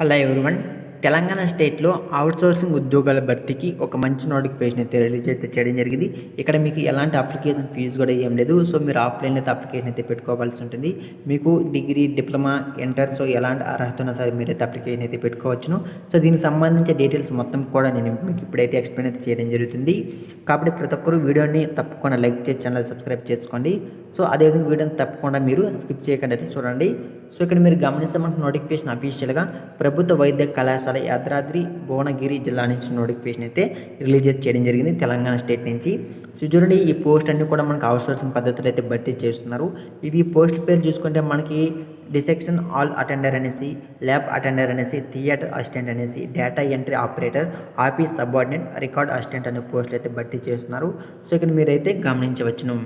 Hello everyone. Telangana స్టేట్లో outsourcing ఉద్యోగాల భర్తీకి ఒక మంచి నోటిఫికేషన్ అయితే రిలీజ్ అయితే చేయడం జరిగింది. ఇక్కడ మీకు ఎలాంటి అప్లికేషన్ ఫీజు కూడా ఏం లేదు. సో మీరు ఆఫ్లైన్ అయితే అప్లికేషన్ అయితే పెట్టుకోవాల్సి ఉంటుంది. మీకు డిగ్రీ డిప్లొమా ఇంటర్ సో ఎలాంటి అర్హత ఉన్నా సరే మీరైతే అప్లికేషన్ అయితే పెట్టుకోవచ్చును. సో దీనికి సంబంధించిన డీటెయిల్స్ మొత్తం కూడా నేను మీకు ఇప్పుడైతే ఎక్స్ప్లెయిన్ అయితే చేయడం జరుగుతుంది. కాబట్టి ప్రతి ఒక్కరు వీడియోని తప్పకుండా లైక్ చేసి ఛానల్ సబ్స్క్రైబ్ చేసుకోండి. సో అదేవిధంగా వీడియోని తప్పకుండా మీరు స్కిప్ చేయకుండా అయితే చూడండి. సో ఇక్కడ మీరు గమనిస్తే మనకు నోటిఫికేషన్ అఫీషియల్గా ప్రభుత్వ వైద్య కళాశాల యాదాద్రి భువనగిరి జిల్లా నుంచి నోటిఫికేషన్ అయితే రిలీజ్ చేయడం జరిగింది తెలంగాణ స్టేట్ నుంచి. సో చూడండి ఈ పోస్ట్ అన్ని కూడా మనకు అవుట్సోర్సింగ్ పద్ధతులు అయితే భర్తీ చేస్తున్నారు. ఇవి పోస్ట్ పేరు చూసుకుంటే మనకి డిసెక్షన్ ఆల్ అటెండర్ అనేసి ల్యాబ్ అటెండర్ అనేసి థియేటర్ అసిస్టెంట్ అనేసి data entry operator office subordinate record assistant అనే పోస్టులు అయితే భర్తీ చేస్తున్నారు. సో ఇక్కడ మీరైతే గమనించవచ్చును.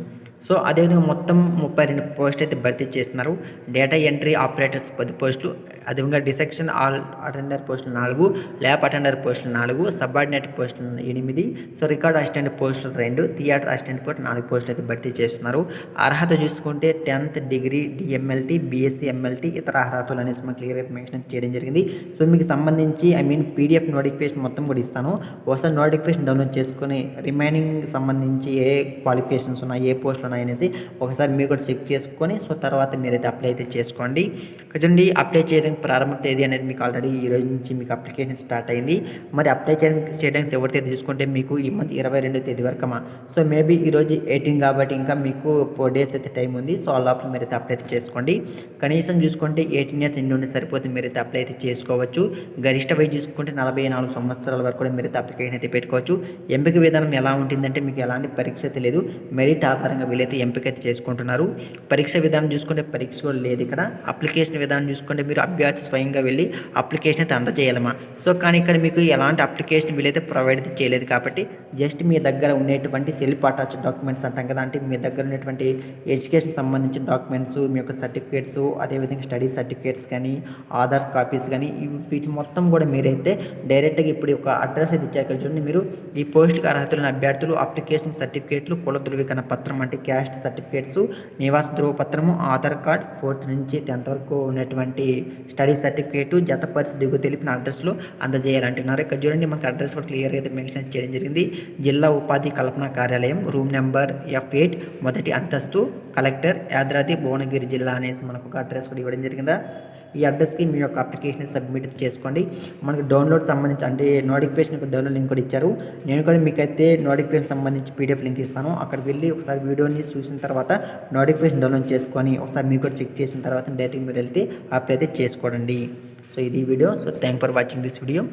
సో అదేవిధంగా మొత్తం ముప్పై రెండు పోస్టులు అయితే భర్తీ చేస్తున్నారు. డేటా ఎంట్రీ ఆపరేటర్స్ పది పోస్టులు అదేవిధంగా డిసెక్షన్ ఆల్ అటెండర్ పోస్టులు నాలుగు ల్యాబ్ అటెండర్ పోస్టులు నాలుగు సబార్డినేట్ పోస్టులు ఎనిమిది సో రికార్డ్ అసిస్టెంట్ పోస్టులు రెండు థియేటర్ అసిస్టెంట్ పోస్ట్ నాలుగు పోస్టులు అయితే భర్తీ చేస్తున్నారు. అర్హత చూసుకుంటే tenth degree DMLT BSc MLT ఇతర అర్హతలు అనేసి మనం క్లియర్ అయితే మెన్షన్ చేయడం జరిగింది. సో మీకు సంబంధించి ఐ మీన్ పీడిఎఫ్ నోటిఫికేషన్ మొత్తం కూడా ఇస్తాను. ఒకసారి నోటిఫికేషన్ డౌన్లోడ్ చేసుకొని రిమైనింగ్ సంబంధించి ఏ క్వాలిఫికేషన్స్ ఉన్నాయి ఏ పోస్టులు ఉన్నాయి అనేసి ఒకసారి మీరు కూడా చెక్ చేసుకొని సో తర్వాత మీరైతే అప్లై అయితే చేసుకోండి. చూడండి అప్లై అప్లికేషన్ ప్రారంభ తేదీ అనేది మీకు ఆల్రెడీ ఈ రోజు నుంచి మీకు అప్లికేషన్ స్టార్ట్ అయింది. మరి అప్లై చేయడానికి చేయడానికి ఎవరి తేదీ చూసుకుంటే మీకు ఈ మంత్ ఇరవై రెండో తేదీ వరకమా? సో మేబీ ఈరోజు ఎయిటీన్ కాబట్టి ఇంకా మీకు ఫోర్ డేస్ అయితే టైం ఉంది. సో ఆ లోపల మీరైతే అప్లై అయితే చేసుకోండి. కనీసం చూసుకుంటే ఎయిటీన్ ఇయర్స్ ఎన్ని ఉండి సరిపోతే మీరైతే అప్లై అయితే చేసుకోవచ్చు. గరిష్ట వయసు చూసుకుంటే నలభై నాలుగు సంవత్సరాల వరకు కూడా మీరైతే అప్లికేషన్ అయితే పెట్టుకోవచ్చు. ఎంపిక విధానం ఎలా ఉంటుందంటే మీకు ఎలాంటి పరీక్ష అయితే లేదు. మెరిట్ ఆధారంగా వీలైతే ఎంపిక అయితే చేసుకుంటున్నారు. పరీక్ష విధానం చూసుకుంటే పరీక్ష కూడా లేదు ఇక్కడ. అప్లికేషన్ విధానం చూసుకుంటే మీరు అభ్యర్థి స్వయంగా వెళ్ళి అప్లికేషన్ అయితే అందజేయాలమ్మా. సో కానీ ఇక్కడ మీకు ఎలాంటి అప్లికేషన్ వీలైతే ప్రొవైడ్ అయితే చేయలేదు కాబట్టి జస్ట్ మీ దగ్గర ఉండేటువంటి సెల్ఫ్ అటాచ్ డాక్యుమెంట్స్ అంటాం కదా అంటే మీ దగ్గర ఉన్నటువంటి ఎడ్యుకేషన్ సంబంధించిన డాక్యుమెంట్స్ మీ యొక్క సర్టిఫికేట్స్ అదేవిధంగా స్టడీ సర్టిఫికేట్స్ కానీ ఆధార్ కాపీస్ కానీ ఇవి వీటి మొత్తం కూడా మీరైతే డైరెక్ట్గా ఇప్పుడు ఒక అడ్రస్ అయితే ఇచ్చాక చూడండి మీరు. ఈ పోస్టుకి అర్హతలైన అభ్యర్థులు అప్లికేషన్ సర్టిఫికేట్లు కుల ధృవీకరణ పత్రం అంటే క్యాస్ట్ సర్టిఫికేట్స్ నివాస ధృవపత్రము ఆధార్ కార్డ్ ఫోర్త్ నుంచి టెన్త్ వరకు ఉన్నటువంటి స్టడీ సర్టిఫికేటు జతపరిచి దిగు తెలిపిన అడ్రస్లో అందజేయాలంటున్నారు. ఇక్కడ చూడండి మనకు అడ్రస్ కూడా క్లియర్గా అయితే మెన్షన్ చేయడం జరిగింది. జిల్లా ఉపాధి కల్పన కార్యాలయం రూమ్ నెంబర్ ఎఫ్ ఎయిట్ మొదటి అంతస్తు కలెక్టర్ యాదాద్రి భువనగిరి జిల్లా అనేసి మనకు ఒక అడ్రస్ కూడా ఇవ్వడం జరిగిందా? ఈ అడ్రస్కి మీ యొక్క అప్లికేషన్ సబ్మిట్ చేసుకోండి. మనకు డౌన్లోడ్ సంబంధించి అంటే నోటిఫికేషన్ యొక్క డౌన్లోడ్ లింక్ కూడా ఇచ్చారు. నేను కూడా మీకైతే నోటిఫికేషన్ సంబంధించి పీడిఎఫ్ లింక్ ఇస్తాను. అక్కడ వెళ్ళి ఒకసారి వీడియోని చూసిన తర్వాత నోటిఫికేషన్ డౌన్లోడ్ చేసుకొని ఒకసారి మీరు కూడా చెక్ చేసిన తర్వాత డైరెక్ట్గా మీరు వెళ్తే అప్లై అయితే చేసుకోండి సో ఇది video. So thank for watching this video